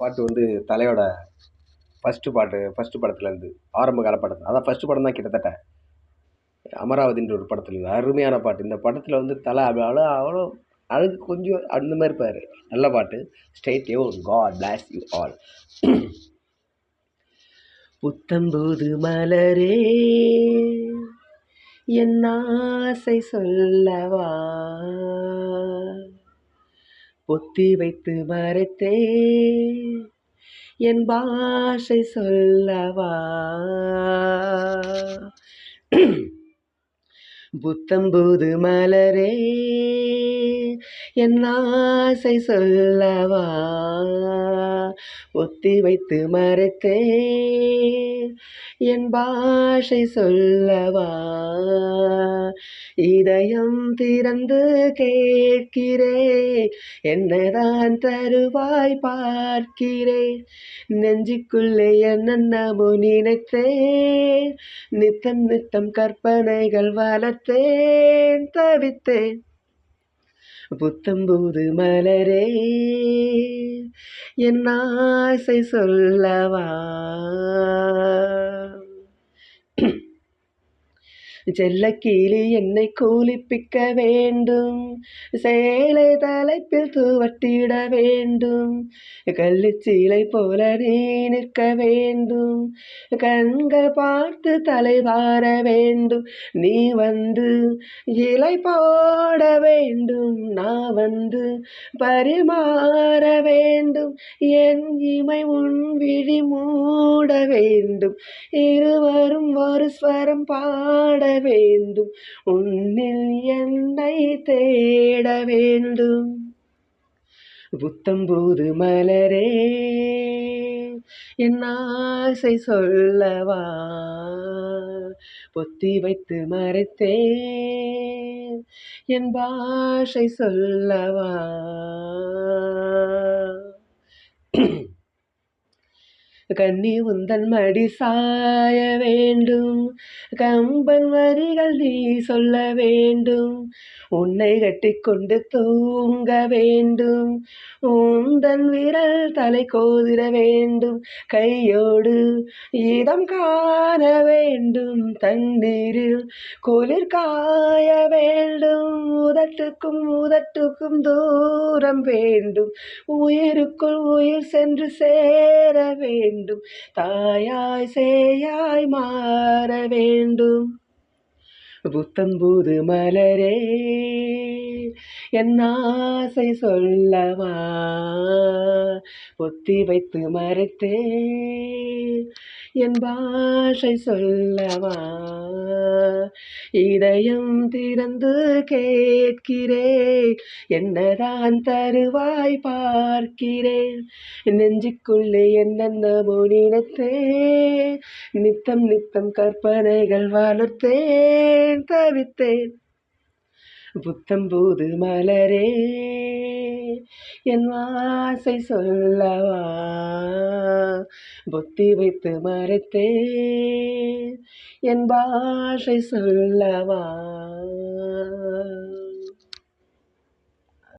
பாட்டு வந்து தலையோட ஃபஸ்ட்டு பாட்டு ஃபஸ்ட்டு படத்துலேருந்து ஆரம்ப கால படத்தில் அதான் ஃபஸ்ட்டு படம் தான் கிட்டத்தட்ட. அமராவதின்ற ஒரு படத்துலேருந்து அருமையான பாட்டு. இந்த படத்தில் வந்து தலை அவ்வளோ அவ்வளோ அழகு கொஞ்சம் அந்த மாதிரி இருப்பார் நல்ல பாட்டு. State you God bless you all புத்தம்போது மலரே என் ஆசை சொல்லவா? பொத்தி வைத்து மறைத்தே. என் பாஷை சொல்லவா? புத்தம்பூது மலரே. என் ஆசை சொல்லவா? ஒத்தி வைத்து மறைத்தே. என் பாஷை சொல்லவா? இதயம் திறந்து கேட்கிறேன் என்னதான் தருவாய் பார்க்கிறேன் நெஞ்சுக்குள்ளே என்னென்னமோ நினைத்தேன் நித்தம் நித்தம் கற்பனைகள் வளர்த்தேன் தவித்தேன். புத்தம்பூது மலரே என் ஆசை சொல்லவா? செல்லக்கிளி என்னை கூலிப்பிக்க வேண்டும். சேலை தலைப்பில் துவட்டிட வேண்டும். கள்ளிச்சீலை போல நீ நிற்க வேண்டும். கண்கள் பார்த்து தலை வார வேண்டும். நீ வந்து இலை போட வேண்டும். நான் வந்து பரிமாற வேண்டும் வேண்டும். என் இமை உன் விழி மூட வேண்டும். இருவரும் ஒரு ஸ்வரம் பாட வேண்டும். உன்னில் என்னை தேட வேண்டும். புத்தம்பூது மலரே என் ஆசை சொல்லவா? பொத்தி வைத்து மறைத்தேன். என் பாஷை சொல்லவா? கண்ணி உந்தன் மடி சாய வேண்டும் கம்பன் வரிகள் நீ சொல்ல வேண்டும் உன்னை கட்டிக்கொண்டு தூங்க வேண்டும் உந்தன் விரல் தலை கோதிர வேண்டும் கையோடு இதம் காண வேண்டும் தண்ணீரில் குளிர் காய வேண்டும் உதட்டுக்கும் உதட்டுக்கும் தூரம் வேண்டும். உயிருக்குள் உயிர் சென்று சேர வேண்டும். தாயாய் சேயாய் மாற வேண்டும். புத்தம்பூது மலரே. என்னாசை சொல்லவா? ஒத்தி வைத்து மறைத்தே என் பாஷை சொல்லவா? இதயம் திறந்து கேட்கிறேன். என்னதான் தருவாய் பார்க்கிறேன். நெஞ்சுக்குள்ளே என்னென்ன நினைத்தேன் நித்தம் நித்தம் கற்பனைகள் வளர்த்தேன். தவித்தேன். புத்தம்பூது மலரே என் ஆசை சொல்லவா? புத்தி வைத்து மறைத்தே என் பாஷை சொல்லவா?